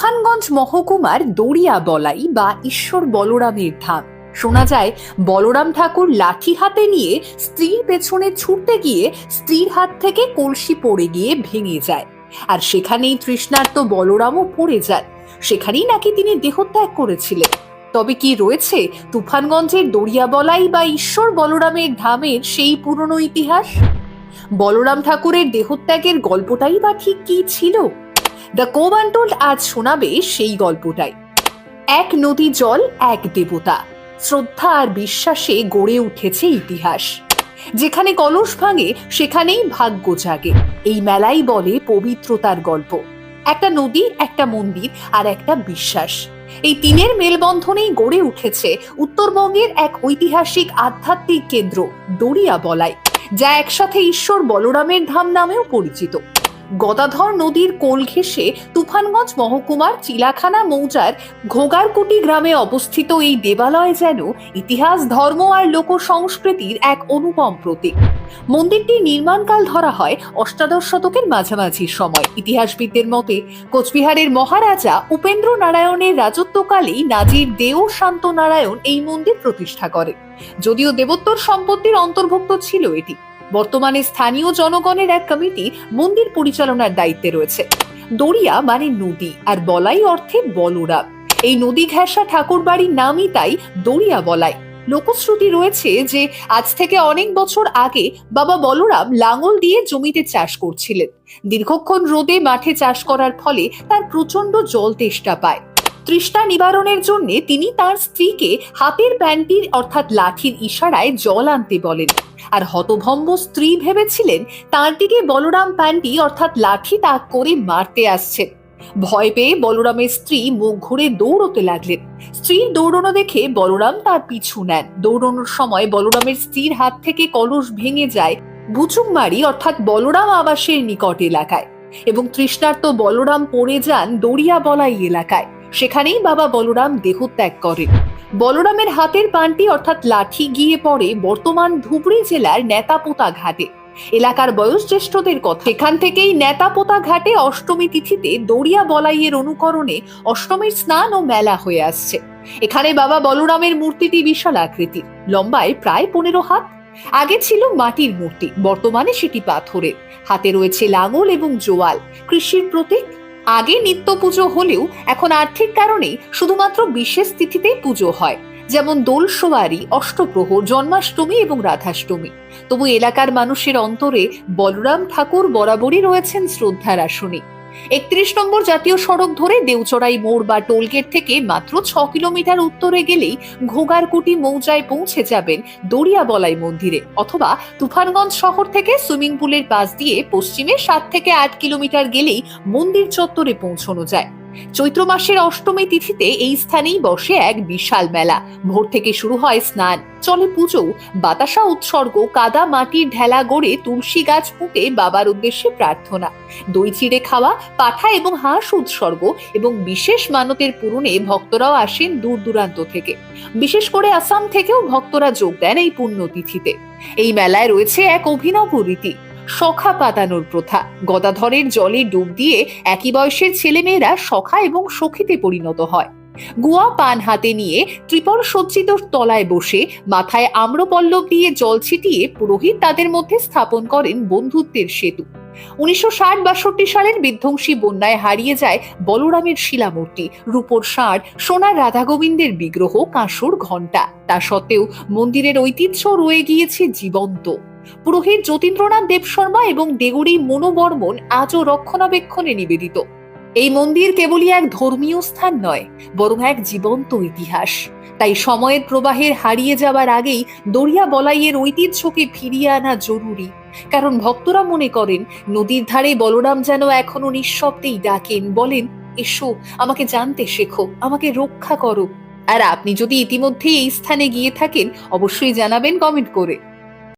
তুফানগঞ্জ মহকুমার দড়িয়া বলাই বা ঈশ্বর বলরামের ধাম। শোনা যায়, বলরাম ঠাকুর লাঠি হাতে নিয়ে স্ত্রীর পেছনে ছুটতে গিয়ে স্ত্রীর হাত থেকে কলসি পড়ে গিয়ে ভেঙে যায়। আর সেখানেই তৃষ্ণার্ত বলরামও পড়ে যান সেখানেই নাকি তিনি দেহত্যাগ করেছিলেন। তবে কি রয়েছে তুফানগঞ্জের দড়িয়াবলাই বা ঈশ্বর বলরামের ধামের সেই পুরনো ইতিহাস? বলরাম ঠাকুরের দেহত্যাগের গল্পটাই বা ঠিক কি ছিল? দ্য কোবান্টোল্ড আজ শোনাবে সেই গল্পটাই। এক নদী জল, এক দেবতা। শ্রদ্ধা আর বিশ্বাসে গড়ে উঠেছে ইতিহাস। যেখানে কলস ভাঙে, সেখানেই ভাগ্য জাগে। এই মেলাই বলে পবিত্রতার গল্প। একটা নদী, একটা মন্দির আর একটা বিশ্বাস। এই তিনের মেলবন্ধনেই গড়ে উঠেছে উত্তরবঙ্গের এক ঐতিহাসিক আধ্যাত্মিক কেন্দ্র দড়িয়া বলাই যা একসাথে ঈশ্বর বলরামের ধাম নামেও পরিচিত। গদাধর নদীর কোল ঘেঁষে তুফানগঞ্জ মহকুমার চিলাখানা মৌজার ঘোগারকুটি গ্রামে অবস্থিত এই দেবালয় যেন ইতিহাস, ধর্ম আর লোক সংস্কৃতির এক অনুপম প্রতীক। মন্দিরটি নির্মাণকাল ধরা হয় অষ্টাদশ শতকের মাঝামাঝি সময়। ইতিহাসবিদদের মতে, কোচবিহারের মহারাজা উপেন্দ্র নারায়ণের রাজত্বকালেই নাজির দেও শান্ত নারায়ণ এই মন্দির প্রতিষ্ঠা করে। যদিও দেবোত্তর সম্পত্তির অন্তর্ভুক্ত ছিল এটি বর্তমানে স্থানীয় জনগণের এক কমিটি মন্দির পরিচালনার দায়িত্বে রয়েছে। দড়িয়া মানে নদী আর বলাই অর্থে বলরাম এই নদী ঘেঁষা ঠাকুর বাড়ির নামই তাই দড়িয়া বলাই। লোকশ্রুতি রয়েছে যে, আজ থেকে অনেক বছর আগে বাবা বলরাম লাঙল দিয়ে জমিতে চাষ করছিলেন। দীর্ঘক্ষণ রোদে মাঠে চাষ করার ফলে তার প্রচণ্ড জল তেষ্টা পায়। তৃষ্ণা নিবারণের জন্য তিনি তার স্ত্রীকে হাতের প্যান্টির অর্থাৎ লাঠির ইশারায় জল আনতে বলেন। আর হতভম্ব স্ত্রী ভেবেছিলেন তার দিকে বলরাম প্যান্টি অর্থাৎ লাঠি তাক করে মারতে আসছেন। ভয় পেয়ে বলরামের স্ত্রী মুখ ঘুরে দৌড়তে লাগলেন। স্ত্রীর দৌড়নো দেখে বলরাম তার পিছু নেন। দৌড়নোর সময় বলরামের স্ত্রীর হাত থেকে কলস ভেঙে যায় বুচুংমারি অর্থাৎ বলরাম আবাসের নিকট এলাকায়। এবং তৃষ্ণার্ত বলরাম পড়ে যান দড়িয়া বলাই এলাকায়। সেখানেই বাবা বলরাম দেহত্যাগ করেন। বলরামের হাতের পানটি অর্থাৎ লাঠি গিয়ে পড়ে বর্তমান ধুবড়ি জেলার নেতাপোতা ঘাটে। এলাকার বয়োজ্যেষ্ঠদের কথা। এখান থেকেই নেতাপোতা ঘাটে অষ্টমী তিথিতে দড়িয়া বলাইয়ের অনুকরণে অষ্টমীর স্নান ও মেলা হয়ে আসছে। এখানে বাবা বলরামের মূর্তিটি বিশাল আকৃতির। লম্বায় প্রায় পনেরো হাত। আগে ছিল মাটির মূর্তি। বর্তমানে সেটি পাথরের। হাতে রয়েছে লাঙল এবং জোয়াল। কৃষির প্রতীক আগে নিত্য পুজো হলেও এখন আর্থিক কারণে শুধুমাত্র বিশেষ তিথিতেই পুজো হয়। যেমন দোল সোয়ারি অষ্টপ্রহর জন্মাষ্টমী এবং রাধাষ্টমী। তবু এলাকার মানুষের অন্তরে বলরাম ঠাকুর বরাবরই রয়েছেন শ্রদ্ধার আসনে। একত্রিশ নম্বর জাতীয় সড়ক ধরে দেউচড়াই মোড় বা টোলগেট থেকে মাত্র ছ কিলোমিটার উত্তরে গেলেই ঘোগারকুটি মৌজায় পৌঁছে যাবেন দড়িয়াবলাই মন্দিরে অথবা তুফানগঞ্জ শহর থেকে সুইমিং পুলের পাশ দিয়ে পশ্চিমে সাত থেকে আট কিলোমিটার গেলেই মন্দির চত্বরে পৌঁছানো যায়। চৈত্র মাসের অষ্টমী তিথিতে এই স্থানেই বসে এক বিশাল মেলা। ভোর থেকে শুরু হয় স্নান। চলে পুজো। বাতাসা উৎসর্গ, কাদা মাটির ঢেলা গড়ে তুলসী গাছ পুঁতে বাবার উদ্দেশ্যে প্রার্থনা। দই চিড়ে খাওয়া, পাঠা এবং হাঁস উৎসর্গ এবং বিশেষ মানতের পূরণে ভক্তরাও আসেন দূর দূরান্ত থেকে। বিশেষ করে আসাম থেকেও ভক্তরা যোগ দেন এই পুণ্যতিথিতে। এই মেলায় রয়েছে এক অভিনব রীতি। সখা পাতানোর প্রথা। গদাধরের জলে ডুব দিয়ে একই বয়সের ছেলেমেয়েরা সখা এবং সখীতে পরিণত হয়। গুয়া পান হাতে নিয়ে ত্রিপল সজ্জিত তলায় বসে মাথায় আম্রপল্লব দিয়ে জল ছিটিয়ে পুরোহিত তাদের মধ্যে স্থাপন করেন বন্ধুত্বের সেতু। উনিশশো ষাট বাষট্টি সালের বিধ্বংসী বন্যায় হারিয়ে যায় বলরামের শিলামূর্তি। রূপোর ষাঁড় সোনার রাধা গোবিন্দের বিগ্রহ, কাঁসুর ঘণ্টা। তা সত্ত্বেও মন্দিরের ঐতিহ্য রয়ে গিয়েছে জীবন্ত। পুরোহিত যতীন্দ্রনাথ দেব শর্মা এবং দেগুড়ি মনোবর্মন আজও রক্ষণাবেক্ষণে নিবেদিত। এই মন্দির কেবলই এক ধর্মীয় স্থান নয়, বরং এক জীবন্ত ইতিহাস। তাই সময়ের প্রবাহের হারিয়ে যাবার আগেই দরিয়া বলাইয়ের ঐতিহ্যকে ফিরিয়ে আনা জরুরি। কারণ ভক্তরা মনে করেন, নদীর ধারে বলরাম যেন এখনও নিঃশব্দেই ডাকেন, বলেন, এসো, আমাকে জানতে শেখো, আমাকে রক্ষা করো। আর আপনি যদি ইতিমধ্যে এই স্থানে গিয়ে থাকেন, অবশ্যই জানাবেন কমেন্ট করে।